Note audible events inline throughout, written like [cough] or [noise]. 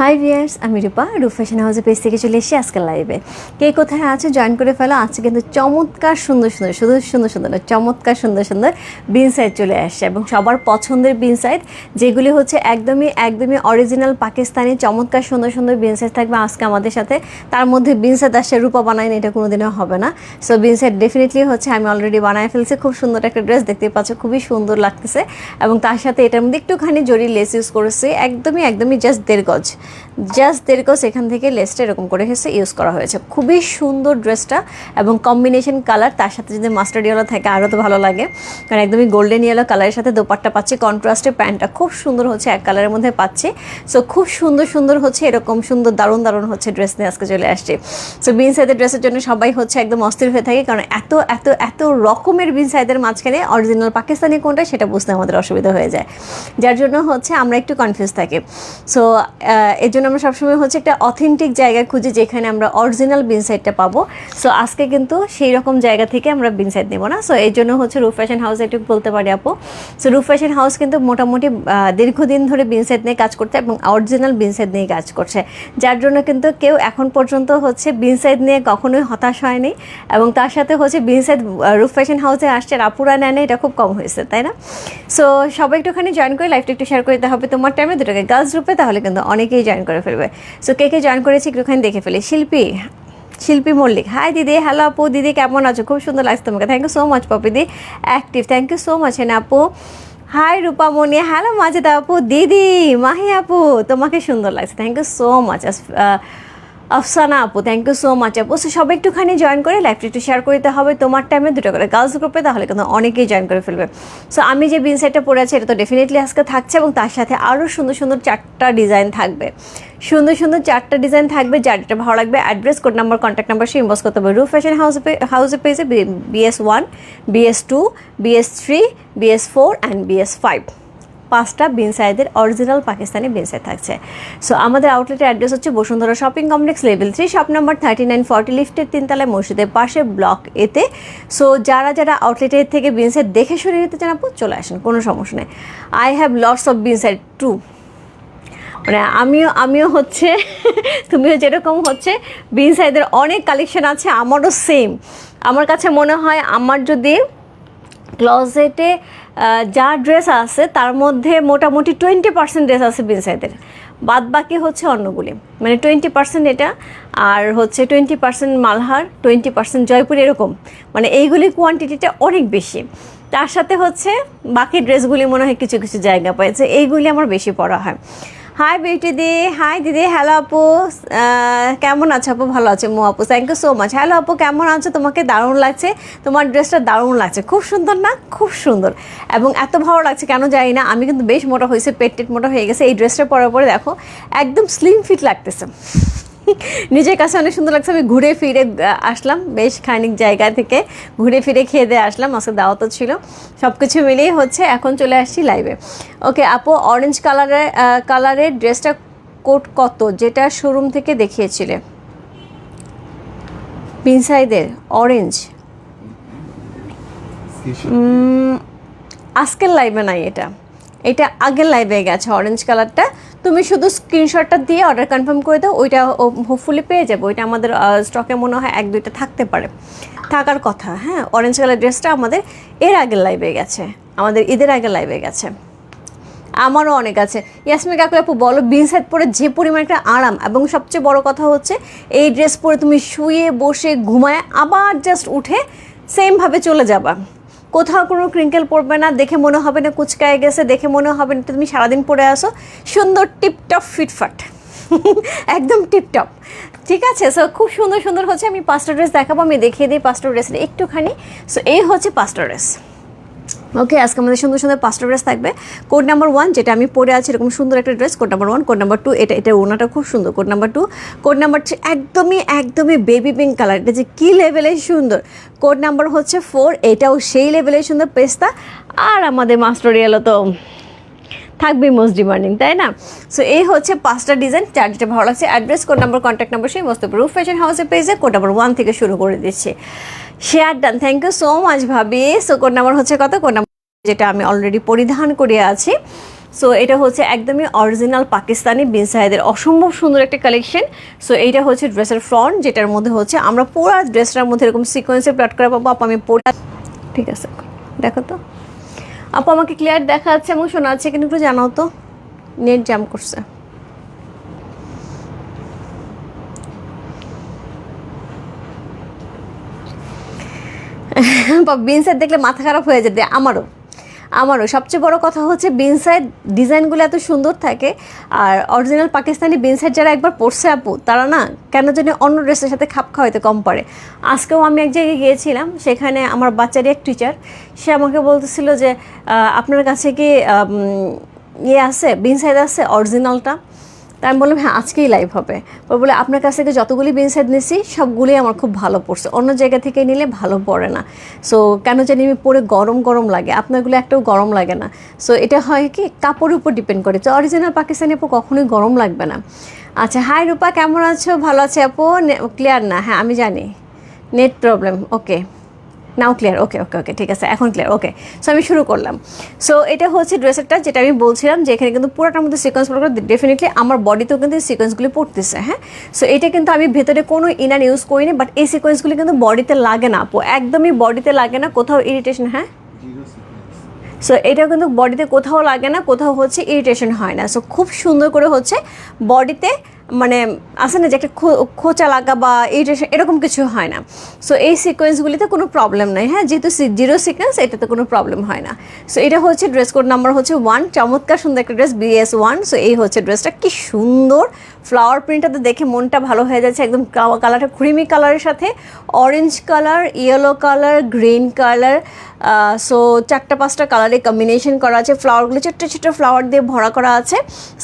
High viewers আমি রূপা রূপ fashion হাউসের পেজ থেকে চলে এসেছি আজকে লাইভে কে কোথায় আছে জয়েন করে ফেলো। আজকে কিন্তু চমৎকার, সুন্দর সুন্দর শুধু সুন্দর সুন্দর না চমৎকার, সুন্দর সুন্দর বিন সাইড চলে আসছে এবং সবার পছন্দের বিন সাইড যেগুলি হচ্ছে একদমই একদমই অরিজিনাল পাকিস্তানি চমৎকার, সুন্দর সুন্দর বিন সাইড থাকবে আজকে আমাদের সাথে। তার মধ্যে বিন সাইড আসছে, রূপা বানায়নি এটা কোনোদিনও হবে না। সো বিন সাইড ডেফিনেটলি হচ্ছে, আমি অলরেডি বানায় ফেলছি। খুব সুন্দর একটা ড্রেস দেখতে পাচ্ছ, খুবই সুন্দর লাগতেছে। এবং তার সাথে এটার মধ্যে একটুখানি জরি লেস ইউজ করেছি, একদমই একদমই জাস্ট দেড় গজ। জাস্ট দেড় গজ এখান থেকে লেসটা এরকম করে হেসে ইউজ করা হয়েছে। খুবই সুন্দর ড্রেসটা এবং কম্বিনেশন কালার তার সাথে যদি মাস্টার্ড ইয়েলো থাকে আরও তো ভালো লাগে। কারণ একদমই গোল্ডেন ইয়েলো কালারের সাথে দোপাট্টা পাচ্ছি কন্ট্রাস্টে প্যান্টটা খুব সুন্দর হচ্ছে, এক কালারের মধ্যে পাচ্ছি। সো খুব সুন্দর সুন্দর হচ্ছে, এরকম সুন্দর দারুণ দারুণ হচ্ছে ড্রেস নিয়ে আজকে চলে আসছে। সো বিন সাইদের ড্রেসের জন্য সবাই হচ্ছে একদম অস্থির হয়ে থাকে, কারণ এত এত এত রকমের বিন সাইদের মাঝখানে অরিজিনাল পাকিস্তানি কোনটা সেটা বুঝতে আমাদের অসুবিধা হয়ে যায়। যার জন্য হচ্ছে আমরা একটু কনফিউজ থাকি। সো এর জন্য আমরা সবসময় হচ্ছে একটা অথেন্টিক জায়গা খুঁজি যেখানে আমরা অরিজিনাল বিন সাইডটা পাবো। সো আজকে কিন্তু সেই রকম জায়গা থেকে আমরা বিন সাইড নেব না। সো এই জন্য হচ্ছে রুফ ফ্যাশন হাউস একটু বলতে পারি আপু। সো রুফ ফ্যাশন হাউস কিন্তু মোটামুটি দীর্ঘদিন ধরে বিন সেট নিয়ে কাজ করছে এবং অরিজিনাল বিন সেট নিয়ে কাজ করছে। যার জন্য কিন্তু কেউ এখন পর্যন্ত হচ্ছে বিন সেট নিয়ে কখনোই হতাশ হয়নি এবং তার সাথে হচ্ছে বিন সেট রুফ ফ্যাশন হাউসে আসছে আপুরা নেয় না, এটা খুব কম হয়েছে তাই না? সো সবাই একটুখানি জয়েন করে লাইফটা একটু শেয়ার করে দিতে হবে। তোমার টাইমে দুটোকে। গার্লস গ্রুপে তাহলে কিন্তু অনেকেই জয়েন করে ফেলবে। সো কে কে জয়েন করেছি একটুখানি দেখে ফেলি। শিল্পী শিল্পী মল্লিক। হাই দিদি। হ্যালো আপু। দিদি, কেমন আছো? খুব সুন্দর লাগছে তোমাকে। Thank you so much পপিদি active thank you so much হেন আপু। হাই রূপামণি। হ্যালো মাজেদা আপু। দিদি, মাহি আপু। তোমাকে সুন্দর লাগছে। Thank you so much Afsana আপু থ্যাংক ইউ সো মাচ আপু। সো সবাই একটুখানি জয়েন করে লাইভটা একটু শেয়ার করতে হবে। তোমার টাইমে দুটো করে। গার্লস গ্রুপে তাহলে কিন্তু অনেকেই জয়েন করে ফেলবে। সো আমি যে বিন সেটটা পরে আছি, এটা তো ডেফিনেটলি আজকে থাকছে এবং তার সাথে আরও সুন্দর সুন্দর চারটা ডিজাইন থাকবে। সুন্দর সুন্দর চারটা ডিজাইন থাকবে, যার যেটা ভালো লাগবে address code number contact number সে ইনবক্স করতে হবে। রু ফ্যাশন হাউস হাউসে পেয়েছে BS one BS two BS three BS four and BS five পাঁচটা বিন সাইজের অরিজিনাল পাকিস্তানি বিন সাইজ থাকছে। সো আমাদের আউটলেটের অ্যাড্রেস হচ্ছে Bashundhara shopping complex level three shop number thirty nine forty লিফটের তিনতলায় মসজিদের পাশে ব্লক এতে। সো যারা যারা আউটলেটের থেকে বিন সাইড দেখে সরিয়ে নিতে চান আপু, চলে আসেন, কোনো সমস্যা নেই। I have lots of Bin Saeed too মানে আমিও আমিও হচ্ছে, তুমিও যেরকম হচ্ছে, বিন সাইদের অনেক কালেকশন আছে, আমারও সেম আমার কাছে মনে হয়, আমার যদি ক্লজেটে যা ড্রেস আছে, তার মধ্যে মোটামুটি টোয়েন্টি পার্সেন্ট ড্রেস আছে বিন সাইদের বাদ বাকি হচ্ছে অন্যগুলি। মানে টোয়েন্টি পার্সেন্ট এটা, আর হচ্ছে twenty percent Malhar twenty percent Jaipur এরকম। মানে এইগুলি কোয়ান্টিটিটা অনেক বেশি। তার সাথে হচ্ছে বাকি ড্রেসগুলি মনে হয় কিছু কিছু জায়গা পেয়েছে এইগুলি আমার বেশি পড়া হয়। হাই বিউটি দি. হাই দিদি. হ্যালো আপু। কেমন আছো আপু? ভালো আছে, মো আপু। Thank you so much hello আপু, কেমন আছো? তোমাকে দারুণ লাগছে। তোমার ড্রেসটা দারুণ লাগছে। খুব সুন্দর না? খুব সুন্দর। এবং এত ভালো লাগছে, কেন জানি না। আমি কিন্তু বেশ মোটা হয়েছে, পেট টেট মোটা হয়ে গেছে। এই ড্রেসটা পরার পরে দেখো, একদম স্লিম ফিট লাগতেছে। নিজের কাছে অনেক সুন্দর লাগছে। আমি ঘুরে ফিরে আসলাম। বেশ খানিক জায়গা থেকে ঘুরে ফিরে খেয়ে দিয়ে আসলাম। আজকে দাওয়াতও ছিল। সব কিছু মিলিয়ে হচ্ছে এখন চলে আসছি লাইভে ওকে আপু অরেঞ্জ কালারের কালারের ড্রেসটা কোট কত? যেটা শোরুম থেকে দেখিয়েছিলে। পিনসাইদের অরেঞ্জ আজকের লাইভে নাই এটা। এটা আগের লাইভে গেছে অরেঞ্জ কালারটা তুমি শুধু স্ক্রিনশটটা দিয়ে অর্ডার কনফার্ম করে দাও, ওইটা হোপফুলি পেয়ে যাবে। ওইটা আমাদের স্টকে মনে হয় এক, দুইটা থাকতে পারে। থাকার কথা হ্যাঁ? অরেঞ্জ কালার ড্রেসটা আমাদের এর আগের লাইভে গেছে। আমাদের ঈদের আগে লাইভে গেছে। আমারও অনেক আছে। ইয়াসমিন কাকু আপু, বলো বিন সেট পরে যে পরিমাণ একটা আরাম, এবং সবচেয়ে বড় কথা হচ্ছে, এই ড্রেস পরে তুমি শুয়ে বসে ঘুমায়, আবার জাস্ট উঠে সেমভাবে চলে যাবা। কোথাও কোনো ক্রিঙ্কেল পড়বে না, দেখে মনে হবে না কুচকায় গেছে, দেখে মনে হবে না তুমি সারাদিন পরে আসো সুন্দর টিপটপ ফিটফাট। [laughs] একদম টিপটপ। ঠিক আছে সো খুব সুন্দর সুন্দর হচ্ছে, আমি পাঁচটা ড্রেস দেখাবো, আমি দেখিয়ে দিই পাঁচটা ড্রেসের একটুখানি। সো এই হচ্ছে পাঁচটা ড্রেস ওকে আজকে আমাদের সুন্দর সুন্দর পাঁচটা ড্রেস থাকবে। কোড নাম্বার ওয়ান যেটা আমি পরে আছি, এরকম সুন্দর একটা dress code number one code number two এটা এটা ওনাটা খুব সুন্দর। Code number two code number three একদমই একদমই বেবি পিঙ্ক কালার এটা যে কী লেভেলের সুন্দর। কোড নাম্বার হচ্ছে ফোর এটাও সেই লেভেলের সুন্দর পেস্তা। আর আমাদের মাস্টার এলো তো থাকবে মোস্ট ডিমান্ডিং তাই না? সো এই হচ্ছে পাঁচটা ডিজাইন চার যেটা ভালো লাগছে address code number contact number সেই মস্ত রুফ ফ্যাশন হাউসের পেজে কোড নাম্বার ওয়ান থেকে শুরু করে দিচ্ছি। Share done thank you so much ভাবি। সো কোড নাম্বার হচ্ছে কত? কোড নাম্বার যেটা আমি অলরেডি পরিধান করে আছি। সো এটা হচ্ছে একদমই অরিজিনাল পাকিস্তানি বিনসাইদের অসম্ভব সুন্দর একটা কালেকশন সো এইটা হচ্ছে ড্রেসের ফ্রন্ট যেটার মধ্যে হচ্ছে আমরা পুরো ড্রেসটার মধ্যে এরকম সিকোয়েন্সে প্লাট করা পাবো আপু আমি পরে ঠিক আছে, দেখো তো। আপু, আমাকে ক্লিয়ার দেখা যাচ্ছে এবং শোনা যাচ্ছে কিন্তু একটু জানাও তো। নেট জ্যাম করছে। [laughs] বা বিনসাইড দেখলে মাথা খারাপ হয়ে যেতে, আমারও। আমারও। সবচেয়ে বড় কথা হচ্ছে বিনসাইড ডিজাইনগুলো এত সুন্দর থাকে আর অরিজিনাল পাকিস্তানি বিনসাইড যারা একবার পড়ছে আপু, তারা না কেন জানি অন্য ড্রেসের সাথে খাপ খাওয়াইতে কম পারে। আজকেও আমি এক জায়গায় গিয়েছিলাম, সেখানে আমার বাচ্চারই এক টিচার সে আমাকে বলতেছিল যে আপনার কাছে কি ইয়ে আছে বিনসাইড আছে অরিজিনালটা তা আমি বললাম হ্যাঁ আজকেই লাইভ হবে। ও বলে, আপনার কাছ থেকে যতগুলি বিনসাইড নিয়েছি সবগুলোই আমার খুব ভালো পড়ছে। অন্য জায়গা থেকে নিলে ভালো পড়ে না। সো কেন জানি আমি পরে গরম গরম লাগে, আপনারগুলো একটাও গরম লাগে না। সো এটা হয় কি, কাপড়ের উপর ডিপেন্ড করে। তো অরিজিনাল পাকিস্তানি আপু কখনোই গরম লাগবে না। আচ্ছা হাই রূপা, কেমন আছো? ভালো আছে আপু? ক্লিয়ার না? হ্যাঁ আমি জানি। Net problem okay now clear okay okay okay ঠিক আছে এখন ক্লিয়ার ওকে সো আমি শুরু করলাম। সো এটা হচ্ছে ড্রেসেরটা যেটা আমি বলছিলাম যে এখানে কিন্তু পুরোটার মধ্যে সিকোয়েন্স পড়ে ডেফিনেটলি আমার বডিতেও কিন্তু এই সিকোয়েন্সগুলি পড়তেছে হ্যাঁ? সো এটা কিন্তু আমি ভেতরে কোনো ইনার ইউজ করিনি বাট এই সিকোয়েন্সগুলি কিন্তু বডিতে লাগে না আপু। একদমই বডিতে লাগে না কোথাও ইরিটেশন হ্যাঁ? সো এটা কিন্তু বডিতে কোথাও লাগে না কোথাও হচ্ছে ইরিটেশন হয় না। সো খুব সুন্দর করে হচ্ছে বডিতে মানে আসে না যে একটা খোঁচা লাগা বা ইরিটেশন এরকম কিছু হয় না। সো এই সিকোয়েন্সগুলিতে কোনো প্রবলেম নাই। হ্যাঁ যেহেতু জিরো সিকোয়েন্স এটাতে কোনো প্রবলেম হয় না। সো এটা হচ্ছে ড্রেস কোড নাম্বার হচ্ছে ওয়ান চমৎকার সুন্দর একটা ড্রেস বিএস ওয়ান সো এই হচ্ছে ড্রেসটা কি সুন্দর। ফ্লাওয়ার প্রিন্টটাতে দেখে মনটা ভালো হয়ে যাচ্ছে। একদম কালারটা ক্রিমি কালারের সাথে। Orange colour yellow colour green colour so চারটা, পাঁচটা কালারে কম্বিনেশন করা আছে। ফ্লাওয়ারগুলো ছোট্ট ছোট্ট ফ্লাওয়ার দিয়ে ভরা করা আছে।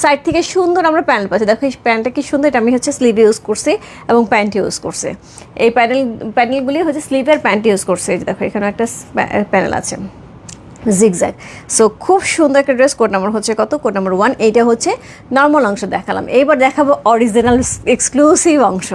সাইড থেকে সুন্দর আমরা প্যান্ট পাচ্ছি। দেখো, এই প্যান্টটা কি সুন্দর, এটা আমি হচ্ছে স্লিভ ইউজ করছি এবং প্যান্ট ইউজ করছি। এই প্যানেল প্যানেলগুলি হচ্ছে স্লিভের প্যান্ট ইউজ করছে। দেখো এখানে একটা প্যানেল আছে। জিগজ্যাগ সো খুব সুন্দর একটা ড্রেস কোড নাম্বার হচ্ছে কত? কোড নাম্বার ওয়ান এইটা হচ্ছে নর্মাল অংশ দেখালাম। এইবার দেখাবো অরিজিনাল এক্সক্লুসিভ অংশ।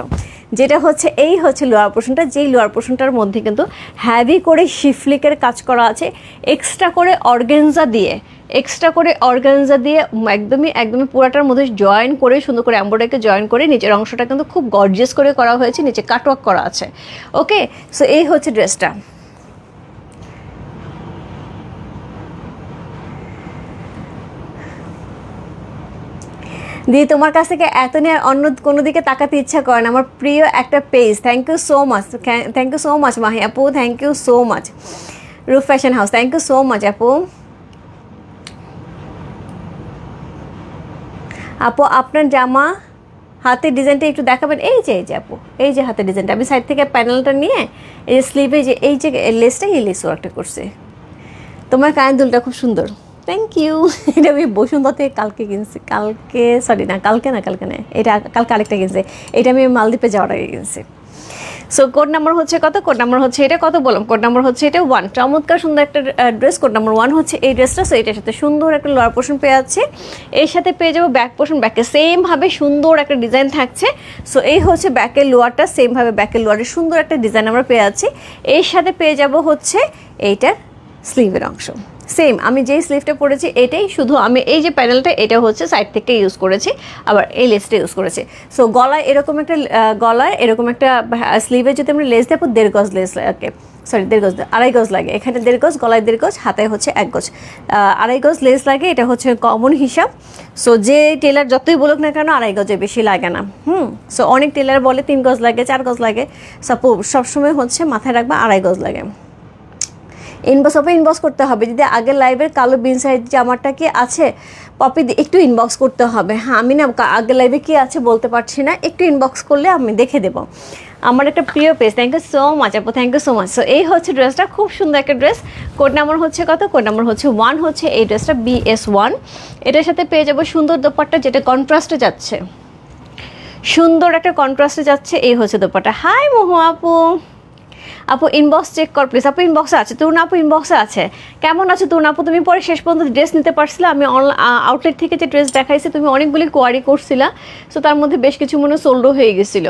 যেটা হচ্ছে, এই হচ্ছে লোয়ার পোর্শনটা। যেই লোয়ার পোর্শনটার মধ্যে কিন্তু হ্যাভি করে শিফলিকের কাজ করা আছে এক্সট্রা করে অর্গেনজা দিয়ে এক্সট্রা করে অর্গানজা দিয়ে একদমই একদমই পুরাটার মধ্যে জয়েন করে, সুন্দর করে অ্যাম্বোডাকে জয়েন করে নিচের অংশটা কিন্তু খুব গর্জিয়াস করে করা হয়েছে, নিচে কাটওয়ার্ক করা আছে। ওকে সো এই হচ্ছে ড্রেসটা দিয়ে তোমার কাছ থেকে এত নিয়ে আর অন্য কোনো দিকে তাকাতে ইচ্ছা করে না। আমার প্রিয় একটা page thank you so much thank you so much Mahi আপু thank you so much roof fashion house thank you so much আপু। আপু, আপনার জামা হাতের ডিজাইনটা একটু দেখাবেন। এই যে এই যে আপু, এই যে হাতের ডিজাইনটা আমি সাইড থেকে প্যানেলটা নিয়ে এই যে স্লিভে যে, এই যে লেসটা এই লেস ওয়ার্কটা করছে। তোমার কানের দুলটা খুব সুন্দর। থ্যাংক ইউ [laughs] এটা আমি বসুন্ধরা থেকে কালকে কিনছি। কালকে সরি না, কালকে না কালকে না, এটা কালকে আরেকটা কিনছি। এটা আমি মালদ্বীপে যাওয়ার আগে কিনছি। সো কোড নাম্বার হচ্ছে কত? কোড নাম্বার হচ্ছে এটা কত বললাম? কোড নাম্বার হচ্ছে এটা ওয়ান চমৎকার সুন্দর একটা ড্রেস কোড নাম্বার ওয়ান হচ্ছে এই ড্রেসটা সো এটার সাথে সুন্দর একটা লোয়ার পোর্শন পেয়ে যাচ্ছে। এর সাথে পেয়ে যাব ব্যাক পোর্শন ব্যাকে সেমভাবে সুন্দর একটা ডিজাইন থাকছে। সো এই হচ্ছে ব্যাকের লোয়ারটা সেমভাবে ব্যাকের লোয়ারের সুন্দর একটা ডিজাইন আমরা পেয়ে যাচ্ছি। এর সাথে পেয়ে যাব হচ্ছে এইটার স্লিভের অংশ। সেম, আমি যেই স্লিভটা পরেছি এটাই শুধু আমি, এই যে প্যানেলটা এটা হচ্ছে সাইড থেকে ইউজ করেছি, আবার এই লেসটা ইউজ করেছি। সো গলায় এরকম একটা গলায় এরকম একটা স্লিভে যদি আমরা লেস দেবো, দেড় গজ লেস লাগে সরি দেড় গজ, আড়াই গজ লাগে। এখানে দেড় গজ, গলায় দেড় গজ হাতে হচ্ছে এক গজ। আড়াই গজ লেস লাগে, এটা হচ্ছে কমন হিসাব। সো যে টেলার যতই বলুক না কেন, আড়াই গজে বেশি লাগে না। হুম? সো অনেক টেলার বলে তিন গজ লাগে, চার গজ লাগে। সাপোজ সবসময় হচ্ছে মাথায় রাখবা আড়াই গজ লাগে। ইনবক্স অপে ইনবক্স করতে হবে। যদি আগের লাইভের কালো বিন সাইজ জামাটা কি আছে পপি একটু ইনবক্স করতে হবে। হ্যাঁ আমি না আগের লাইভে কি আছে বলতে পারছি না, একটু ইনবক্স করলে আমি দেখে দেবো। আমার একটা প্রিয় page thank you so much আপু thank you so much so এই হচ্ছে ড্রেসটা খুব সুন্দর একটা ড্রেস কোড নাম্বার হচ্ছে কত? কোড নাম্বার হচ্ছে ওয়ান হচ্ছে এই ড্রেসটা বিএস ওয়ান এটার সাথে পেয়ে যাব সুন্দর দোপাট্টা, যেটা কন্ট্রাস্টে যাচ্ছে। সুন্দর একটা কন্ট্রাস্টে যাচ্ছে, এই হচ্ছে দোপাট্টা। হাই মোহ আপু। আপু ইনবক্স চেক কর প্লিজ আপু ইনবক্সে আছে। তোর আপু ইনবক্সে আছে। কেমন আছো তোর আপু? তুমি পরে শেষ পর্যন্ত ড্রেস নিতে পারছিলে। আমি আউটলেট থেকে যে ড্রেস দেখাইছি, তুমি অনেকগুলি কোয়ারি করছিলা। সো তার মধ্যে বেশ কিছু মনে সোল্ডও হয়ে গেছিল।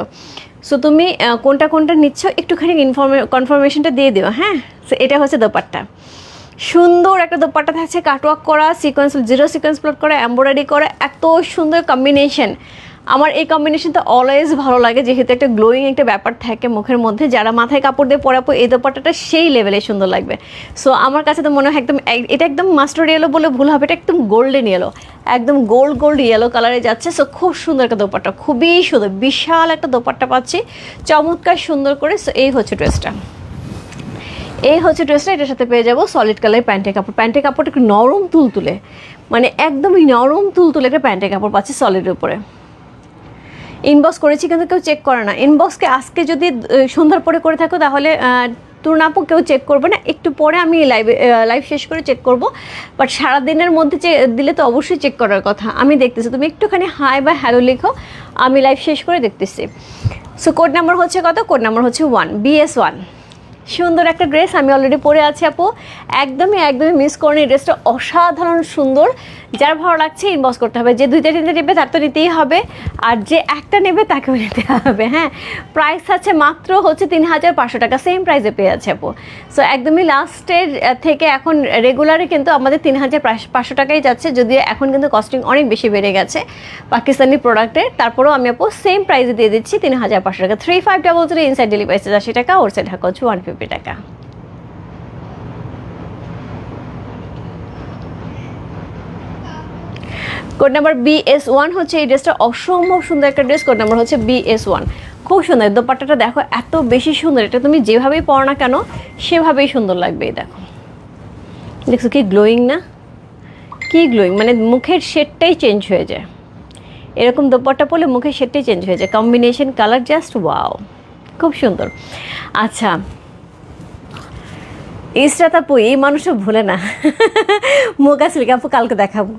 সো তুমি কোনটা কোনটা নিচ্ছ, একটুখানি ইনফরমে কনফার্মেশনটা দিয়ে দিও হ্যাঁ? সো এটা হচ্ছে দোপাট্টা। সুন্দর একটা দোপাট্টা থাকছে কাটওয়ার্ক করা সিকোয়েন্স জিরো সিকোয়েন্স প্লট করা এমব্রয়ডারি করা, এত সুন্দর কম্বিনেশন আমার এই কম্বিনেশনটা অলওয়েজ ভালো লাগে, যেহেতু একটা গ্লোয়িং একটা ব্যাপার থাকে মুখের মধ্যে, যারা মাথায় কাপড় দিয়ে পরাপো এই দোপাট্টাটা সেই লেভেলে সুন্দর লাগবে। সো আমার কাছে তো মনে হয় একদম এটা একদম মাস্টার্ড ইয়েলো বলে ভুল হবে, এটা একদম গোল্ডেন ইয়েলো একদম গোল্ড গোল্ড ইয়েলো কালারে যাচ্ছে। সো খুব সুন্দর একটা দোপাট্টা, খুবই সুন্দর, বিশাল একটা দোপাট্টা পাচ্ছি, চমৎকার সুন্দর করে। সো এই হচ্ছে ড্রেসটা এই হচ্ছে ড্রেসটা এটার সাথে পেয়ে যাব সলিড কালার প্যান্টের কাপড়। প্যান্টের কাপড়টা একটু নরম তুলতুলে মানে একদমই নরম তুলতুলে একটা প্যান্টের কাপড় পাচ্ছি সলিডের উপরে। ইনবক্স করেছি কিন্তু কেউ চেক করে না। ইনবক্সকে আজকে যদি সুন্দর সন্ধ্যার পরে করে থাকো, তাহলে তুরনাপও কেউ চেক করবে না। একটু পরে আমি লাইভ লাইভ শেষ করে চেক করব। বাট সারাদিনের মধ্যে দিলে তো অবশ্যই চেক করার কথা। আমি দেখতেছি, তুমি একটুখানি হাই বা হ্যালো লিখো, আমি লাইভ শেষ করে দেখতেছি। সো কোড নাম্বার হচ্ছে কত? কোড নাম্বার হচ্ছে ওয়ান বিএস ওয়ান সুন্দর একটা ড্রেস, আমি অলরেডি পরে আছি আপু। একদমই একদমই মিস করিনি ড্রেসটা। অসাধারণ সুন্দর। যার ভালো লাগছে ইনবক্স করতে হবে। যে দুইটা, তিনটে নেবে, তার তো নিতেই হবে। আর যে একটা নেবে, তাকেও নিতে হবে হ্যাঁ। প্রাইস আছে মাত্র হচ্ছে তিন হাজার পাঁচশো টাকা। সেম প্রাইসে পেয়ে আছে আপু। সো একদমই লাস্টের থেকে এখন রেগুলারে কিন্তু আমাদের তিন হাজার পাঁচশো টাকাই যাচ্ছে। যদিও এখন কিন্তু কস্টিং অনেক বেশি বেড়ে গেছে পাকিস্তানি প্রোডাক্টের তারপরেও আমি আপু সেম প্রাইসে দিয়ে দিচ্ছি তিন হাজার পাঁচশো টাকা। Three five double three inside delivery আশি টাকা ওর সাইড ঢাকা হচ্ছে ওয়ান ফিফটি টাকা। কোড নাম্বার বিএস ওয়ান হচ্ছে এই ড্রেসটা অসম্ভব সুন্দর একটা ড্রেস কোড নাম্বার হচ্ছে বিএস ওয়ান খুব সুন্দর, দোপাট্টাটা দেখো এত বেশি সুন্দর, এটা তুমি যেভাবেই পরো না কেন, সেভাবেই সুন্দর লাগবে এই দেখো। দেখছ কি গ্লোয়িং না? কি গ্লোয়িং মানে মুখের শেডটাই চেঞ্জ হয়ে যায়। এরকম দোপাট্টা পরলে মুখের শেডটাই চেঞ্জ হয়ে যায়। কম্বিনেশন কালার জাস্ট ওয়াও খুব সুন্দর। আচ্ছা ইসরাত আপু এই মানুষও ভুলে না। মুগা সিল্ক আপু কালকে দেখাবো।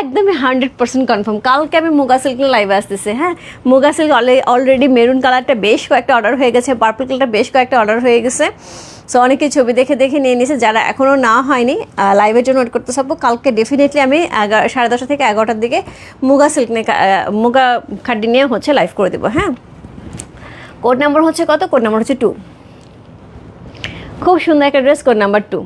একদমই হান্ড্রেড পার্সেন্ট কনফার্ম কালকে আমি মুগা সিল্ক লাইভে আসতেছি হ্যাঁ? মুগা সিল্ক অলরেডি মেরুন কালারটা বেশ কয়েকটা অর্ডার হয়ে গেছে পার্পল কালারটা বেশ কয়েকটা অর্ডার হয়ে গেছে। সো অনেকে ছবি দেখে দেখে নিয়ে নিয়েছে, যারা এখনও না হয়নি লাইভের জন্য ওয়েট করতে থাকব কালকে ডেফিনেটলি আমি এগারো সাড়ে দশটা থেকে এগারোটার দিকে মুগা সিল্ক নিয়ে মুগা খাড্ডি নিয়ে হচ্ছে লাইভ করে দেবো হ্যাঁ? কোড নাম্বার হচ্ছে কত? কোড নাম্বার হচ্ছে টু খুব সুন্দর একটা ড্রেস কোড নাম্বার টু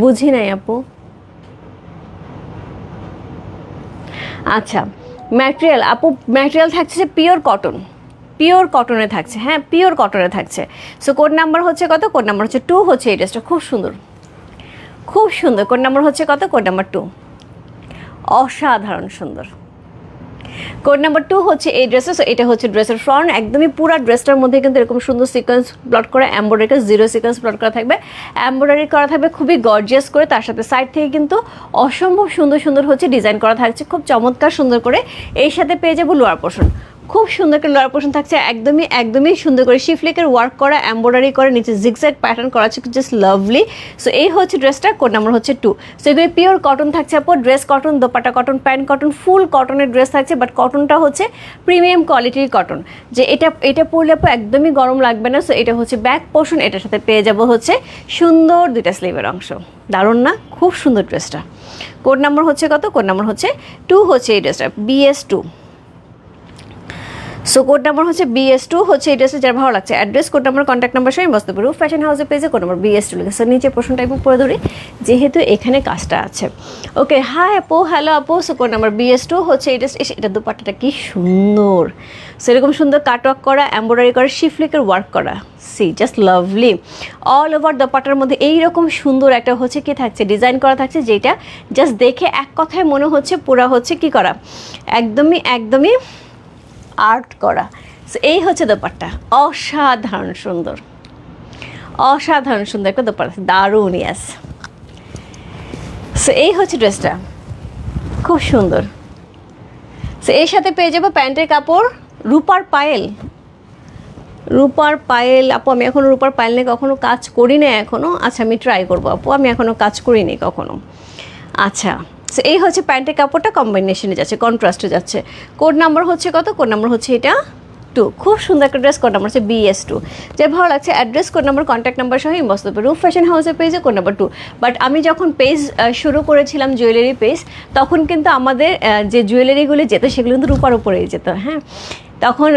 বুঝি নাই আপু। আচ্ছা ম্যাটেরিয়াল আপু ম্যাটেরিয়াল থাকছে যে পিওর কটন পিওর কটনে থাকছে হ্যাঁ পিওর কটনে থাকছে। সো কোড নাম্বার হচ্ছে কত? কোড নাম্বার হচ্ছে টু হচ্ছে এই ড্রেসটা খুব সুন্দর। খুব সুন্দর। কোড নাম্বার হচ্ছে কত? কোড নাম্বার টু অসাধারণ সুন্দর। কোড নাম্বার টু হচ্ছে এই ড্রেসেস এটা হচ্ছে ড্রেসের ফ্রন্ট একদমই পুরো ড্রেসটার মধ্যে কিন্তু এরকম সুন্দর সিকোয়েন্স প্লট করা এম্ব্রয়ডারি জিরো সিকোয়েন্স প্লট করা থাকবে। এম্ব্রয়ডারি করা থাকবে খুবই গর্জিয়াস করে। তার সাথে সাইড থেকে কিন্তু অসম্ভব সুন্দর সুন্দর হচ্ছে ডিজাইন করা থাকছে। খুব চমৎকার সুন্দর করে। এই সাথে পেয়ে যাব লোয়ার পোর্শন খুব সুন্দর করে লোয়ার পোর্শন থাকছে, একদমই একদমই সুন্দর করে শিফলেকের ওয়ার্ক করা এম্ব্রয়ডারি করে, নিচে জিগজ্যাগ প্যাটার্ন করা আছে জাস্ট লাভলি সো এই হচ্ছে ড্রেসটা কোড নাম্বার হচ্ছে টু সো এগুলো পিওর কটন থাকছে, আপু dress cotton dupatta cotton pant cotton full কটনের ড্রেস থাকছে বাট কটনটা হচ্ছে প্রিমিয়াম কোয়ালিটির কটন যে এটা এটা পরলে, আপু, একদমই গরম লাগবে না সো এটা হচ্ছে ব্যাক পোর্শন এটার সাথে পেয়ে যাব হচ্ছে সুন্দর দুইটা স্লিভের অংশ। দারুণ না? খুব সুন্দর ড্রেসটা কোড নাম্বার হচ্ছে কত? কোড নাম্বার হচ্ছে টু হচ্ছে এই ড্রেসটা BS two so code number হচ্ছে বিএস টু হচ্ছে এটা ড্রেসে যার ভালো লাগছে। Address code number contact number সঙ্গে বসতে পারব ফ্যাশন হাউসের পেজে কোড নাম্বার বিএস টু লিখেছে নিচে প্রশ্নটা একটু পড়ে ধরি, যেহেতু এখানে কাজটা আছে। ওকে হাই আপু হ্যালো আপু। So code number BS two হচ্ছে ড্রেস এটা দুপাট্টাটা কি সুন্দর। সেরকম সুন্দর কাটওয়ার্ক করা এম্ব্রয়ডারি করা শিফলিকের ওয়ার্ক করা। See just lovely all over দোপাটার মধ্যে এইরকম সুন্দর একটা হচ্ছে কি থাকছে ডিজাইন করা থাকছে, যেটা জাস্ট দেখে এক কথায় মনে হচ্ছে পুরা হচ্ছে কি করা। একদমই একদমই আর্ট করা। এই হচ্ছে দোপাট্টা। অসাধারণ সুন্দর। অসাধারণ সুন্দর একটা দোপাট্টা। দারুণ ইয়াস সো এই হচ্ছে ড্রেসটা। খুব সুন্দর। সো এর সাথে পেয়ে যাব প্যান্টের কাপড়। রূপার পায়েল। রূপার পায়েল, আপু, আমি এখনও রূপার পায়েল নিয়ে কখনো কাজ করি না এখনও আচ্ছা আমি ট্রাই করব, আপু। আমি এখনও কাজ করিনি কখনো। আচ্ছা। সো এই হচ্ছে প্যান্টের কাপড়টা কম্বিনেশনে যাচ্ছে কন্ট্রাস্টে যাচ্ছে। কোড নাম্বার হচ্ছে কত? কোড নাম্বার হচ্ছে এটা টু খুব সুন্দর একটা ড্রেস কোড নাম্বার হচ্ছে বিএস টু যে ভালো লাগছে address code number contact number সহ করতে রূপ ফ্যাশন হাউসের পেজে কোড নাম্বার টু বাট আমি যখন পেজ শুরু করেছিলাম জুয়েলারি পেজ তখন কিন্তু আমাদের যে জুয়েলারিগুলি যেত, সেগুলো কিন্তু রূপার উপরেই যেত হ্যাঁ? তখন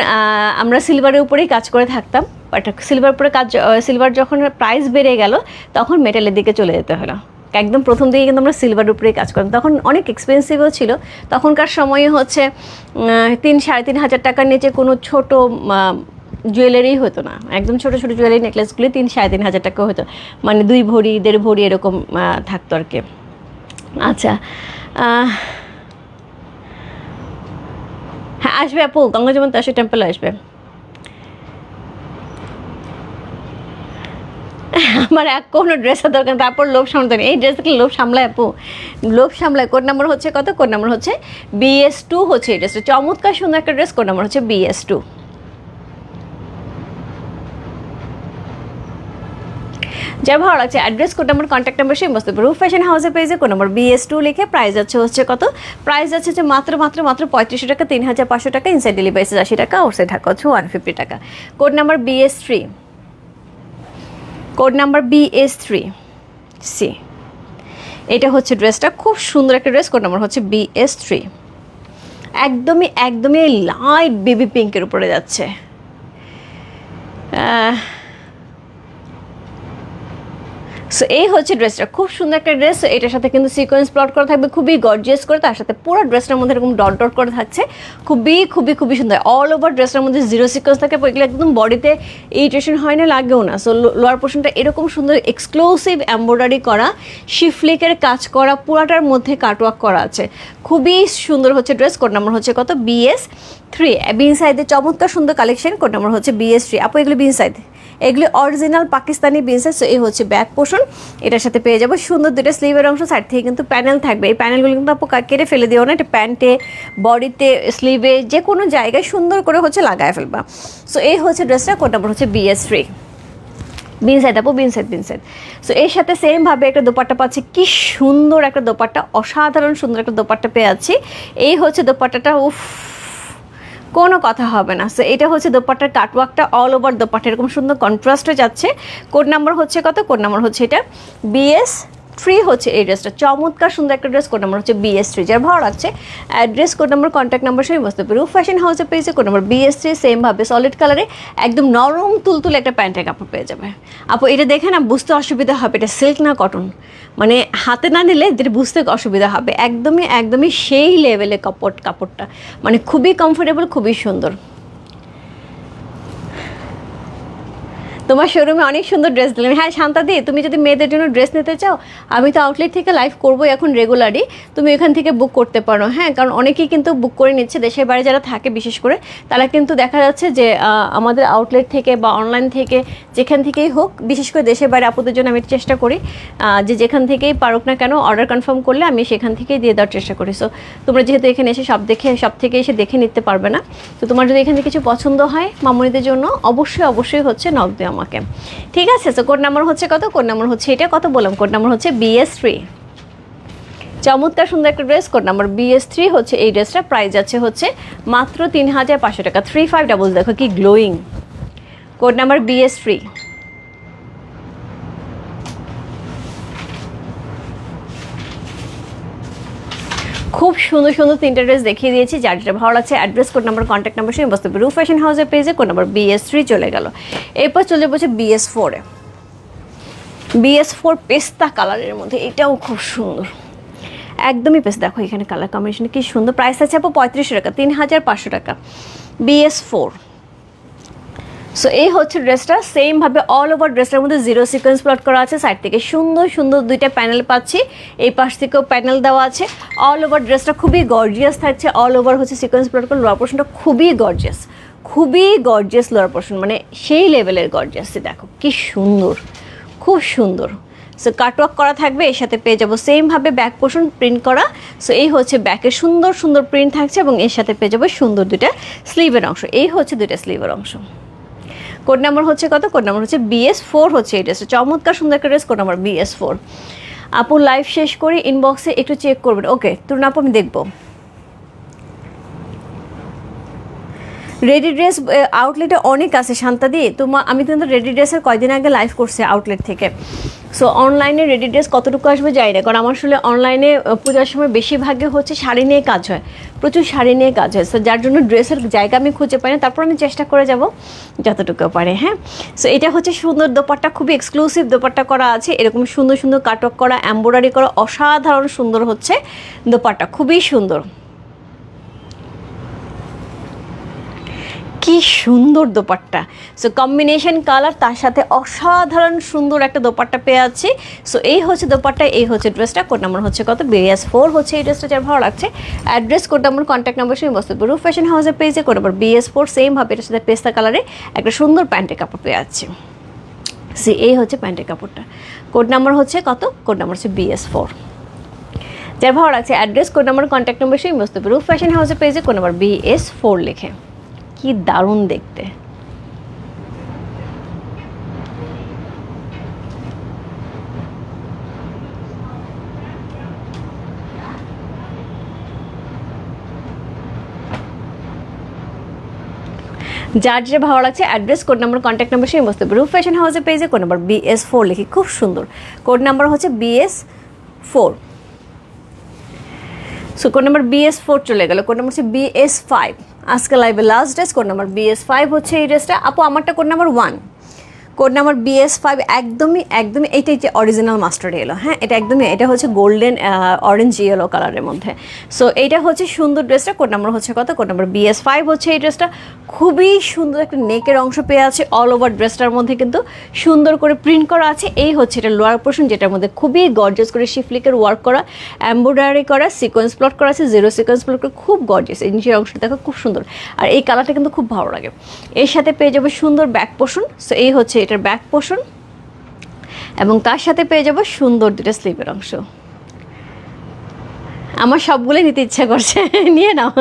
আমরা সিলভারের উপরেই কাজ করে থাকতাম বাট সিলভার উপরে কাজ সিলভার যখন প্রাইস বেড়ে গেল, তখন মেটালের দিকে চলে যেতে হলো। একদম প্রথম দিকে কিন্তু আমরা সিলভার উপরেই কাজ করতাম। তখন অনেক এক্সপেন্সিভও ছিল। তখনকার সময়ে হচ্ছে তিন, সাড়ে তিন হাজার টাকার নিচে কোনো ছোট জুয়েলারি হতো না। একদম ছোট, ছোটো জুয়েলারি নেকলেসগুলি তিন, সাড়ে তিন হাজার টাকা হতো। মানে দুই ভরি, দেড় ভরি এরকম থাকতো আর কি। আচ্ছা হ্যাঁ আসবে আপু গঙ্গা যেমন তাসী টেম্পলে আসবে। আমার এক কোনো ড্রেসের দরকার তারপর লোভ সামলাতে এই ড্রেস দেখলে লোভ সামলায় আপু। লোভ সামলায় কোড নাম্বার হচ্ছে কত? কোড নাম্বার হচ্ছে বিএস টু হচ্ছে এই ড্রেসটা চমৎকার সুন্দর একটা ড্রেস কোড নাম্বার হচ্ছে বিএস টু যা ভালো লাগছে। Address code number contact number সেই বসতে রূপ ফ্যাশন হাউসের পেজে কোড নাম্বার বিএস টু লিখে প্রাইস আছে হচ্ছে কত? প্রাইস আছে যে মাত্র মাত্র মাত্র পঁয়ত্রিশশো টাকা, তিন হাজার পাঁচশো টাকা ইনসাইড ডেলিভারি আশি টাকা আউটসাইড ঢাকা হচ্ছে ওয়ান ফিফটি টাকা। Code number BS three code number B S three see এটা হচ্ছে ড্রেসটা, খুব সুন্দর একটা ড্রেস, কোড নাম্বার হচ্ছে বি এস থ্রি একদমই একদমই লাইট বেবি পিঙ্কের উপরে যাচ্ছে। সো এই হচ্ছে ড্রেসটা। খুব সুন্দর একটা ড্রেস। এটার সাথে কিন্তু সিকোয়েন্স প্লট করা থাকবে। খুবই গর্জিয়াস করে। তার সাথে পুরো ড্রেসটার মধ্যে এরকম ডট ডট করে থাকছে। খুবই খুবই খুবই সুন্দর। অল ওভার ড্রেসটার মধ্যে জিরো সিকোয়েন্স থাকে। এগুলো একদম বডিতে ইরিটেশন হয় না, লাগেও না। সো লোয়ার পোর্শনটা এরকম সুন্দর এক্সক্লুসিভ এম্ব্রয়ডারি করা। শিফলিকের কাজ করা। পুরাটার মধ্যে কাটওয়ার্ক করা আছে। খুবই সুন্দর হচ্ছে ড্রেস। কোড নাম্বার হচ্ছে কত? বিএস থ্রি বিন সাইডে চমৎকার সুন্দর কালেকশন কোড নাম্বার হচ্ছে বিএস থ্রি আপু, এগুলো বিন সাইড এগুলি অরিজিনাল পাকিস্তানি বিনসেস এই হচ্ছে ব্যাক পোর্শন এটার সাথে পেয়ে যাব সুন্দর দুটো স্লিভের অংশ সাইড থেকে কিন্তু প্যানেল থাকবে। এই প্যানেলগুলো কিন্তু আপু কেটে ফেলে দিও না, এটা প্যান্টে বডিতে স্লিভে যে কোনো জায়গায় সুন্দর করে হচ্ছে লাগায় ফেলবা। সো এই হচ্ছে ড্রেসটা কোড নাম্বার হচ্ছে বিএস থ্রি বিন সাইড আপু বিন সাইড বিন সাইড সো এর সাথে সেমভাবে একটা দোপাট্টা পাচ্ছি। কি সুন্দর একটা দোপাট্টা, অসাধারণ সুন্দর একটা দোপাট্টা পেয়ে যাচ্ছি। এই হচ্ছে দোপাট্টাটা, উফ কোনো কথা হবে না। সো এটা হচ্ছে দোপাট্টার কাটওয়ার্কটা অল ওভার দোপাট্টা। এরকম সুন্দর কন্ট্রাস্টে যাচ্ছে। কোড নাম্বার হচ্ছে কত? কোড নাম্বার হচ্ছে এটা। বিএস থ্রি হচ্ছে এই ড্রেসটা চমৎকার সুন্দর একটা ড্রেস কোড নাম্বার হচ্ছে বিএস থ্রি যার ভালো লাগছে। Address code number contact number সবই বসতে পারি ফ্যাশন হাউসে পেয়েছে কোড নাম্বার বিএস থ্রি সেমভাবে সলিড কালারে একদম নরম তুলতুলে একটা প্যান্টের কাপড় পেয়ে যাবে। আপু, এটা দেখে না বুঝতে অসুবিধা হবে, এটা সিল্ক না কটন মানে হাতে না নিলে যেটা বুঝতে অসুবিধা হবে। একদমই একদমই সেই লেভেলে কাপড়, কাপড়টা। মানে খুবই কমফোর্টেবল খুবই সুন্দর। তোমার শোরুমে অনেক সুন্দর ড্রেস দিলেন হ্যাঁ শান্তাদি, তুমি যদি মেয়েদের জন্য ড্রেস নিতে চাও, আমি তো আউটলেট থেকে লাইভ করব এখন রেগুলারই তুমি এখান থেকে বুক করতে পারো হ্যাঁ? কারণ অনেকেই কিন্তু বুক করে নিচ্ছে, দেশের বাইরে যারা থাকে বিশেষ করে, তারা কিন্তু দেখা যাচ্ছে যে আমাদের আউটলেট থেকে বা অনলাইন থেকে, যেখান থেকেই হোক, বিশেষ করে দেশের বাইরে আপুদের জন্য আমি চেষ্টা করি যে যেখান থেকেই পারুক না কেন অর্ডার কনফার্ম করলে আমি সেখান থেকেই দিয়ে দেওয়ার চেষ্টা করি। সো তোমরা যেহেতু এখানে এসে সব দেখে, সব থেকে এসে দেখে নিতে পারবে না, তো তোমার যদি এখানে কিছু পছন্দ হয় মামুনিদের জন্য, অবশ্যই অবশ্যই হচ্ছে নক দিও আমাকে ঠিক আছে তো কোড নাম্বার হচ্ছে কত? কোড নাম্বার হচ্ছে এটা কত বললাম? কোড নাম্বার হচ্ছে বিএস থ্রি চমৎকার, সুন্দর একটা dress code number BS three হচ্ছে, এই ড্রেসটা প্রাইস আছে হচ্ছে মাত্র তিন হাজার পাঁচশো টাকা। থ্রি ফাইভ ডাবল দেখো কি glowing code number BS three খুব সুন্দর সুন্দর তিনটা ড্রেস দেখিয়ে দিয়েছি, যার যেটা ভালো লাগছে address code number contact number সেই বসতে রু ফ্যাশন হাউসের পেজে কোড নাম্বার বিএস থ্রি চলে গেল। এরপর চলে যাব বিএস ফোরে বিএস ফোর পেস্তা কালারের মধ্যে, এটাও খুব সুন্দর। একদমই পেস্তা, দেখো এখানে কালার কম্বিনেশন কি সুন্দর প্রাইস আছে আপু পঁয়ত্রিশশো টাকা, তিন হাজার পাঁচশো টাকা। বিএস ফোর সো এই হচ্ছে ড্রেসটা সেমভাবে অল ওভার ড্রেসটার মধ্যে জিরো সিকোয়েন্স প্লট করা আছে। সাইড থেকে সুন্দর সুন্দর দুইটা প্যানেল পাচ্ছি। এই পাশ থেকেও প্যানেল দেওয়া আছে। অল ওভার ড্রেসটা খুবই গর্জিয়াস থাকছে। অল ওভার হচ্ছে সিকোয়েন্স প্লট করে। লোয়ার পোর্শনটা খুবই গর্জিয়াস খুবই গর্জিয়াস লোয়ার পোর্শন মানে সেই লেভেলের গর্জিয়াস দেখো, কি সুন্দর। খুব সুন্দর। সো কাটওয়ার্ক করা থাকবে। এর সাথে পেয়ে যাব সেমভাবে ব্যাক পোর্শন প্রিন্ট করা। সো এই হচ্ছে ব্যাকের সুন্দর সুন্দর প্রিন্ট থাকছে এবং এর সাথে পেয়ে যাব সুন্দর দুইটা স্লিভের অংশ। এই হচ্ছে দুইটা স্লিভের অংশ। কোড নাম্বার হচ্ছে কত? কোড নাম্বার হচ্ছে বিএস ফোর হচ্ছে এই ড্রেসটা চমৎকার সুন্দর একটা dress code number BS four আপু লাইভ শেষ করে ইনবক্সে একটু চেক করবেন। ওকে তুলনা আপু, আমি দেখব। রেডি ড্রেস আউটলেটে অনেক আছে শান্তাদি তোমার আমি কিন্তু রেডি ড্রেসের কয়দিন আগে লাইভ করছি আউটলেট থেকে। সো অনলাইনে রেডি ড্রেস কতটুকু আসবে যাই না, কারণ আমার আসলে অনলাইনে পূজার সময় বেশিরভাগে হচ্ছে শাড়ি নিয়ে কাজ হয়। প্রচুর শাড়ি নিয়ে কাজ হয়। সো যার জন্য ড্রেসের জায়গা আমি খুঁজে পাই না। তারপর আমি চেষ্টা করে যাব, যতটুকু পারে হ্যাঁ? সো এটা হচ্ছে সুন্দর দোপাট্টা, খুবই এক্সক্লুসিভ দোপাট্টা করা আছে। এরকম সুন্দর সুন্দর কাটক করা এম্ব্রয়ডারি করা, অসাধারণ সুন্দর হচ্ছে দোপাট্টা, খুবই সুন্দর। কি সুন্দর দোপাট্টা। সো কম্বিনেশন কালার তার সাথে অসাধারণ সুন্দর একটা দোপাট্টা পেয়ে আছি। সো এই হচ্ছে দোপাট্টা, এই হচ্ছে ড্রেসটা কোড নাম্বার হচ্ছে কত? বিএস ফোর হচ্ছে এই ড্রেসটা যার ভালো লাগছে। Address code number contact number সঙ্গে বস্তুপুর রুফ ফ্যাশন হাউসের পেজে কোড নাম্বার বিএস ফোর সেমভাবে এটার সাথে পেস্তা কালারে একটা সুন্দর প্যান্টের কাপড় পেয়ে আছি। সি এই হচ্ছে প্যান্টের কাপড়টা। কোড নাম্বার হচ্ছে কত? কোড নাম্বার হচ্ছে বিএস ফোর যার ভালো লাগছে address code number contact number সেই রুফ ফ্যাশন হাউসের পেজে কোড নাম্বার বিএস ফোর লিখে। কি দারুণ দেখতে। যার যে ভালো লাগছে address code number contact number সেই বস্তু রুফ ফ্যাশন হাউসের পেজে কোড নাম্বার বিএস ফোর লিখি খুব সুন্দর। কোড নাম্বার হচ্ছে BS four so code number BS four চলে গেল। কোড নাম্বার হচ্ছে বিএস ফাইভ আজকে লাইভে last dress code number BS five হচ্ছে এই ড্রেসটা আপু, আমারটা code number one code number BS five একদমই একদমই এইটাই যে অরিজিনাল মাস্টার এলো। হ্যাঁ এটা একদমই, এটা হচ্ছে গোল্ডেন অরেঞ্জ ইয়েলো কালারের মধ্যে। সো এইটা হচ্ছে সুন্দর ড্রেসটা, কোড নাম্বার হচ্ছে কত? কোড নাম্বার বিএস ফাইভ হচ্ছে এই ড্রেসটা। খুবই সুন্দর একটা নেকের অংশ পেয়ে আছে অল ওভার ড্রেসটার মধ্যে কিন্তু সুন্দর করে প্রিন্ট করা আছে। এই হচ্ছে এটা লোয়ার পোর্শন যেটার মধ্যে খুবই গর্জেস করে শিফলিকের ওয়ার্ক করা এম্ব্রয়ডারি করা সিকোয়েন্স প্লট করা আছে জিরো সিকোয়েন্স প্লট করে খুব গর্জেস এই নিচের অংশটা দেখো, খুব সুন্দর। আর এই কালারটা কিন্তু খুব ভালো লাগে। এর সাথে পেয়ে যাবে সুন্দর ব্যাক পোর্শন সো এই হচ্ছে এটার ব্যাক পোষণ এবং তার সাথে পেয়ে যাব সুন্দর দুটো স্লিপের অংশ। আমার সবগুলোই নিতে ইচ্ছা করছে। [laughs] নিয়ে নাও।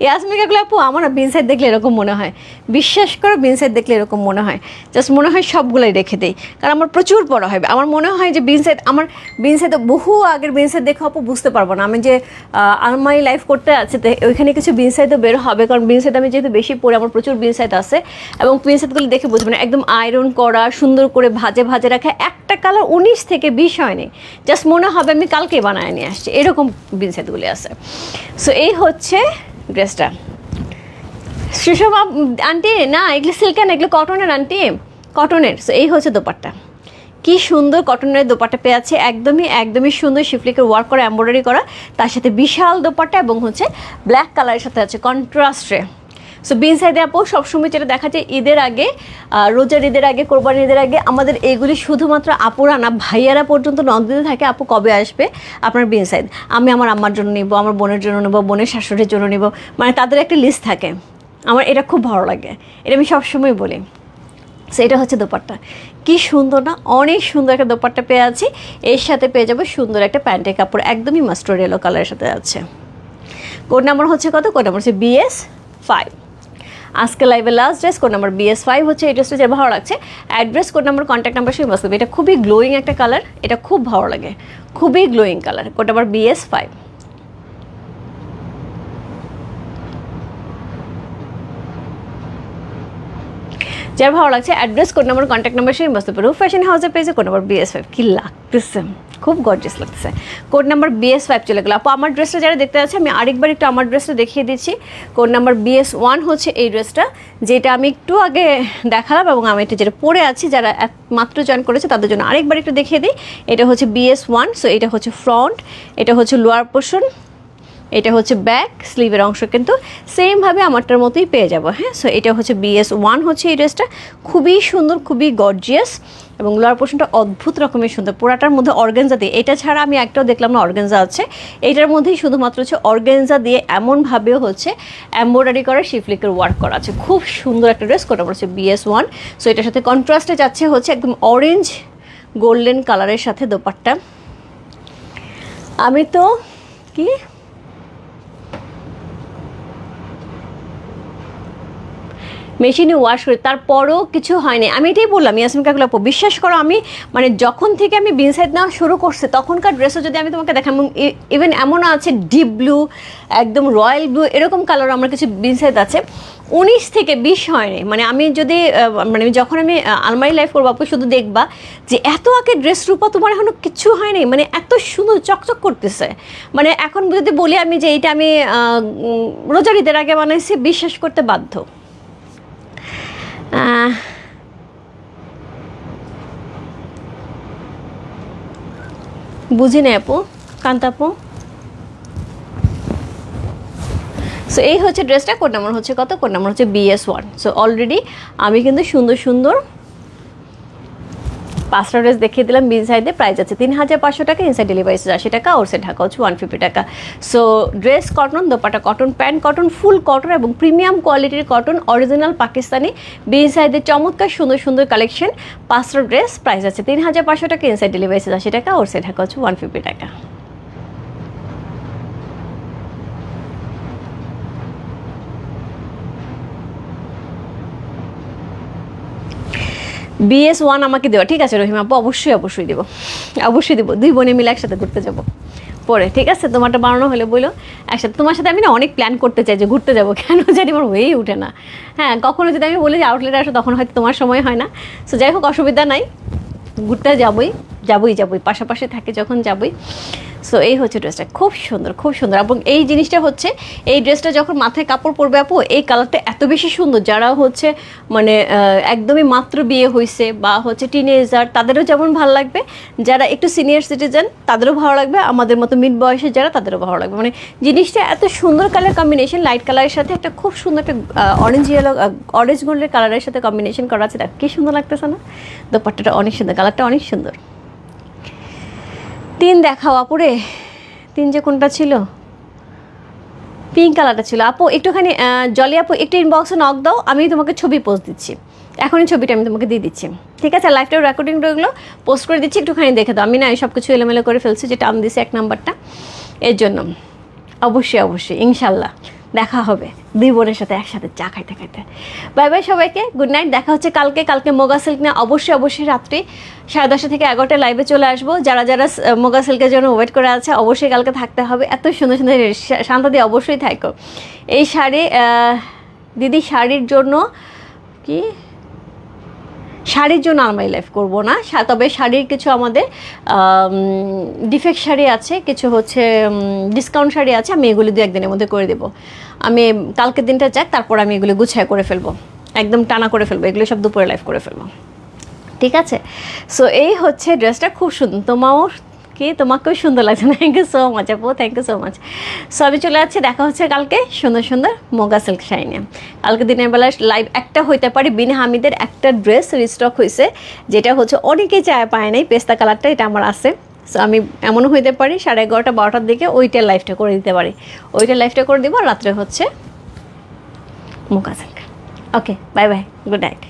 ইয়াসমিকাগুলো আপু, আমার বিন সাইড দেখলে এরকম মনে হয়। বিশ্বাস করো বিন সাইড দেখলে এরকম মনে হয়। জাস্ট মনে হয় সবগুলোই রেখে দেই। কারণ আমার প্রচুর বড় হয়। আমার মনে হয় যে বিন সাইড আমার বিন সাইড বহু আগের বিন সাইড দেখে, আপু, বুঝতে পারব না। আমি যে আলমারি লাইফ করতে আছে, তো ওইখানে কিছু বিন সাইডও বের হবে। কারণ বিন সাইড আমি যেহেতু বেশি পড়ি, আমার প্রচুর বিন সাইড আছে। এবং বিন সাইডগুলো দেখে বুঝবে না। একদম আয়রন করা সুন্দর করে ভাজে ভাজে রাখা, একটা কালার উনিশ থেকে বিশ হয়নি। জাস্ট মনে হবে আমি কালকে বানায় নিয়ে আসছি। এরকম বিন সেটগুলি আছে। সো এই হচ্ছে ড্রেসটা। সুষমা আন্টি, না, এগুলো সিল্কেন এগুলো কটনের আন্টি। কটনের সো এই হচ্ছে দোপাট্টা। কি সুন্দর কটনের দোপাট্টা পেয়ে আছে। একদমই একদমই সুন্দর শিফলিকের ওয়ার্ক করা এম্ব্রয়ডারি করা। তার সাথে বিশাল দোপাট্টা এবং হচ্ছে ব্ল্যাক কালারের সাথে আছে কন্ট্রাস্টে সো বিন সাইডে আপু, সবসময় যেটা দেখা যায়, ঈদের আগে রোজার ঈদের আগে কোরবানি ঈদের আগে, আমাদের এইগুলি শুধুমাত্র আপুরা না, ভাইয়ারা পর্যন্ত নন্দিতে থাকে, আপু কবে আসবে? আপনার বিন সাইড আমি আমার আম্মার জন্য নিব, আমার বোনের জন্য নেব, বোনের শাশুড়ির জন্য নিব মানে তাদের একটা লিস্ট থাকে। আমার এটা খুব ভালো লাগে, এটা আমি সবসময় বলি। সো এটা হচ্ছে দোপাট্টা। কি সুন্দর না, অনেক সুন্দর একটা দোপাট্টা পেয়ে আছি। এর সাথে পেয়ে যাব সুন্দর একটা প্যান্টের কাপড়, একদমই মাস্টার ইয়েলো কালারের সাথে আছে। কোড নাম্বার হচ্ছে কত? কোড নাম্বার হচ্ছে বিএস ফাইভ আজকে লাইভে last dress code number BS five হচ্ছে, এই ড্রেসটা যে ভালো লাগছে। Address code number contact number সেই বসবে এটা খুবই গ্লোয়িং একটা কালার এটা খুব ভালো লাগে। খুবই glowing colour code number BS five যার ভালো লাগছে address code number contact number সেই বসতে পারো ফ্যাশন হাউসের পেজে কোড নাম্বার বিএস ফাইভ কি লাগতেছে? খুব গর্জিয়াস লাগতেছে। কোড নাম্বার বিএস ফাইভ চলে গেলো। আপু, আমার ড্রেসটা যারা দেখতে যাচ্ছে, আমি আরেকবার একটু আমার ড্রেসটা দেখিয়ে দিচ্ছি। কোড নাম্বার বিএস ওয়ান হচ্ছে এই ড্রেসটা যেটা আমি একটু আগে দেখালাম এবং আমি এটা যেটা পরে আছি, যারা মাত্র জয়েন করেছে, তাদের জন্য আরেকবার একটু দেখিয়ে দিই। এটা হচ্ছে বিএস ওয়ান সো এটা হচ্ছে ফ্রন্ট এটা হচ্ছে লোয়ার পোর্শন এটা হচ্ছে ব্যাক স্লিভের অংশ কিন্তু সেমভাবে আমারটার মতোই পেয়ে যাব হ্যাঁ? সো এটা হচ্ছে বিএস ওয়ান হচ্ছে এই ড্রেসটা খুবই সুন্দর, খুবই গর্জিয়াস এবং লোয়ার পোর্শনটা অদ্ভুত রকমের সুন্দর। পুরাটার মধ্যে অর্গেনজা দিয়ে, এটা ছাড়া আমি একটাও দেখলাম না অর্গেনজা আছে। এইটার মধ্যেই শুধুমাত্র হচ্ছে অর্গেনজা দিয়ে এমনভাবে হচ্ছে এম্ব্রয়ডারি করা, শিফলিকের ওয়ার্ক করা আছে। খুব সুন্দর একটা ড্রেস কোনটা হচ্ছে বিএস ওয়ান সো এটার সাথে কন্ট্রাস্টে যাচ্ছে হচ্ছে একদম অরেঞ্জ গোল্ডেন কালারের সাথে দোপাট্টা। আমি তো কি? মেশিনে ওয়াশ করি তারপরও কিছু হয়নি। আমি এটাই বললাম ইয়াসমিন কাকুল বিশ্বাস করো আমি মানে যখন থেকে আমি বিনসাইড নেওয়া শুরু করছে তখনকার ড্রেসও যদি আমি তোমাকে দেখাম ইভেন এমনও আছে ডিপ ব্লু একদম রয়্যাল ব্লু এরকম কালার আমার কিছু বিনসাইড আছে। উনিশ থেকে বিশ হয়নি। মানে আমি যদি মানে যখন আমি আলমারি লাইফ করব আপু শুধু দেখবা যে এত আগে ড্রেস রূপা তোমার এখনও কিছু হয়নি। মানে এত সুন্দর চকচক করতেছে। মানে এখন যদি বলি আমি যে এইটা আমি আহ, উম, রোজার ঈদের আগে বানাইছি বিশ্বাস করতে বাধ্য। বুঝি না আপু? কান্তাপু সো এই হচ্ছে ড্রেসটা কোড নাম্বার হচ্ছে কত? কোড নাম্বার হচ্ছে বিএস ওয়ান সো অলরেডি আমি কিন্তু সুন্দর সুন্দর পাঁচটা ড্রেস দেখিয়ে দিলাম বিন সাইডে প্রাইস আছে তিন হাজার পাঁচশো টাকা ইনসাইড ডেলিভারি আশি টাকা ওর সাইড ঢাকা হচ্ছে ওয়ান ফিফটি টাকা। So dress cotton dupatta cotton pant cotton full cotton এবং প্রিমিয়াম কোয়ালিটির কটন অরিজিনাল পাকিস্তানি। বিন সাইডে চমৎকার, সুন্দর সুন্দর কালেকশন পাঁচটা ড্রেস প্রাইস আছে তিন হাজার পাঁচশো টাকা ইনসাইড ডেলিভারি আশি টাকা ওর সাইড ঢাকা হচ্ছে ওয়ান ফিফটি টাকা। বিএস ওয়ান আমাকে দেওয়া ঠিক আছে রহিমা আপু? অবশ্যই অবশ্যই দেবো। অবশ্যই দেবো। দুই বোনে মিলে একসাথে ঘুরতে যাব। পরে, ঠিক আছে? তোমারটা বানানো হলে বলো। একসাথে, তোমার সাথে আমি না অনেক প্ল্যান করতে চাই যে ঘুরতে যাব। [laughs] কেন জানি আমার হয়েই উঠে না। হ্যাঁ কখনো যদি আমি বলি যে আউটলেটে আসো, তখন হয়তো তোমার সময় হয় না। সো যাই হোক, অসুবিধা নাই। ঘুরতে যাবোই যাবোই যাবোই। পাশাপাশি থাকে যখন যাবোই। সো এই হচ্ছে ড্রেসটা খুব সুন্দর খুব সুন্দর। এবং এই জিনিসটা হচ্ছে, এই ড্রেসটা যখন মাথায় কাপড় পরবে, আপু, এই কালারটা এত বেশি সুন্দর। যারা হচ্ছে মানে একদমই মাত্র বিয়ে হয়েছে বা হচ্ছে টিনেজার তাদেরও যেমন ভালো লাগবে। যারা একটু সিনিয়র সিটিজেন তাদেরও ভালো লাগবে। আমাদের মতো মিড বয়সের যারা, তাদেরও ভালো লাগবে। মানে জিনিসটা এত সুন্দর কালার কম্বিনেশন লাইট কালারের সাথে একটা খুব সুন্দর একটা অরেঞ্জ ইয়েলো অরেঞ্জ গোল্ডের কালারের সাথে কম্বিনেশন করা আছে। কি সুন্দর লাগতেছে না? দোপাট্টাটা অনেক সুন্দর কালারটা অনেক সুন্দর। তিন দেখাও আপুরে তিন যে কোনটা ছিল? পিঙ্ক কালারটা ছিল। আপু, একটুখানি জলে আপু, একটু ইনবক্সে নক দাও, আমি তোমাকে ছবি পোস্ট দিচ্ছি। এখনই ছবিটা আমি তোমাকে দিয়ে দিচ্ছি। ঠিক আছে লাইভটাও রেকর্ডিং রয়েগুলো পোস্ট করে দিচ্ছি, একটুখানি দেখে দাও। আমি না সব কিছু এলোমেলো করে ফেলছি, যেটা আমি দিছি এক নাম্বারটা এর জন্য। অবশ্যই অবশ্যই, ইনশাল্লাহ। দেখা হবে। দুই বোনের সাথে একসাথে চা খাইতে খাইতে। বাই বাই সবাইকে, গুড নাইট। দেখা হচ্ছে কালকে। কালকে মোগা সিল্ক নিয়ে অবশ্যই অবশ্যই রাত্রি সাড়ে দশটা থেকে এগারোটা লাইভে চলে আসব। যারা যারা মোগা সিল্কের জন্য ওয়েট করে আছে, অবশ্যই কালকে থাকতে হবে। এত সুন্দর সুন্দর শান্তাদি অবশ্যই থাকো। এই শাড়ি দিদি শাড়ির জন্য কি? শাড়ির জন্য আলমারি লাইফ করব না। তবে শাড়ির কিছু আমাদের ডিফেক্ট শাড়ি আছে, কিছু হচ্ছে ডিসকাউন্ট শাড়ি আছে, আমি এগুলি দু একদিনের মধ্যে করে দেবো। আমি কালকের দিনটা যাক, তারপর আমি এগুলি গুছায় করে ফেলব। একদম টানা করে ফেলব, এগুলো সব দুপুরে লাইফ করে ফেলব। ঠিক আছে? সো এই হচ্ছে ড্রেসটা খুব সুন্দর। তোমাও কি তোমাকেও সুন্দর লাগছে। থ্যাংক ইউ সো মাচ আপু thank you so much so আমি চলে যাচ্ছি, দেখা হচ্ছে কালকে সুন্দর সুন্দর মোগা সিল্ক শাইনে কালকে দিনের বেলা লাইভ একটা হইতে পারে, বিন হামিদের একটা ড্রেস রিস্টক হয়েছে যেটা হচ্ছে অনেকেই চায় পায় নাই, পেস্তা কালারটা এটা আমার আছে। সো আমি এমনও হইতে পারি, সাড়ে এগারোটা, বারোটার দিকে ওইটার লাইফটা করে দিতে পারি। ওইটার লাইফটা করে দিব, রাত্রে হচ্ছে Muga silk okay bye bye good night